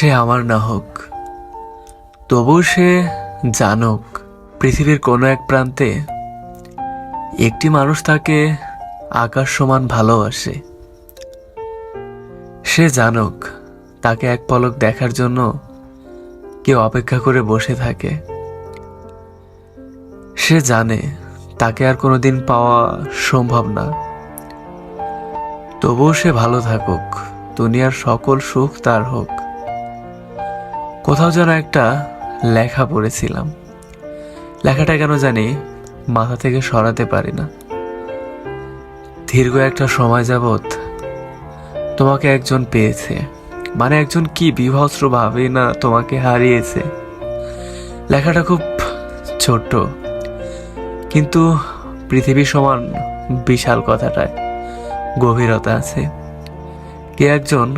সে আমার না হোক তবু সে জানুক পৃথিবীর কোনো এক প্রান্তে একটি মানুষ তাকে আকাশ সমান ভালোবাসে। সে জানুক তাকে এক পলক দেখার জন্য কেউ অপেক্ষা করে বসে থাকে। সে জানে তাকে আর কোনোদিন পাওয়া সম্ভব না। তবুও সে ভালো থাকুক, দুনিয়ার সকল সুখ তার হোক। কোথাও যেন একটা লেখা পড়েছিলাম। লেখাটা কেন জানি মাথা থেকে সরাতে পারি না। দীর্ঘ একটা সময় যাবৎ তোমাকে একজন পেয়েছে। মানে একজন কি ভাবে না তোমাকে হারিয়েছে। লেখাটা খুব ছোট্ট, কিন্তু পৃথিবী সমান বিশাল কথাটায় গভীরতা আছে। কে একজন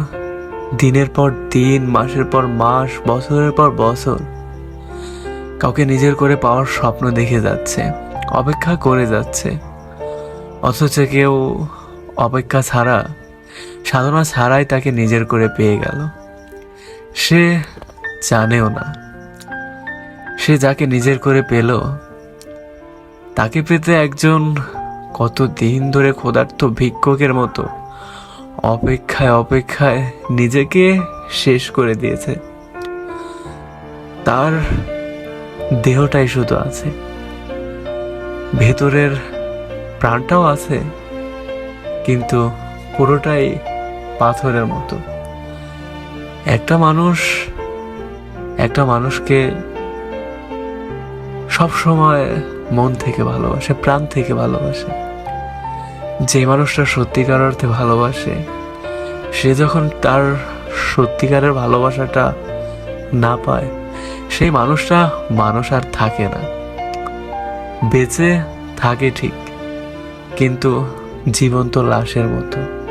দিনের পর দিন, মাসের পর মাস, বছরের পর বছর, কাউকে নিজের করে পাওয়ার স্বপ্ন দেখে যাচ্ছে, অপেক্ষা করে যাচ্ছে। অথচ কেউ অপেক্ষা ছাড়া, সাধনা ছাড়াই তাকে নিজের করে পেয়ে গেল। সে জানেও না। সে যাকে নিজের করে পেল, তাকে পেতে একজন কত দিন ধরে ক্ষুধার্ত ভিক্ষকের মতো অপেক্ষায় অপেক্ষায় নিজেকে শেষ করে দিয়েছে। তার দেহটাই শুধু আছে। ভেতরের প্রাণটাও আছে, কিন্তু পুরোটাই পাথরের মতো। একটা মানুষ, একটা মানুষকে সব সময় মন থেকে ভালোবাসে, প্রাণ থেকে ভালোবাসে। যে মানুষটা সত্যিকার অর্থে ভালোবাসে, সে যখন তার সত্যিকারের ভালোবাসাটা না পায়, সেই মানুষটা মানুষ আর থাকে না। বেঁচে থাকে ঠিক, কিন্তু জীবন্ত লাশের মতো।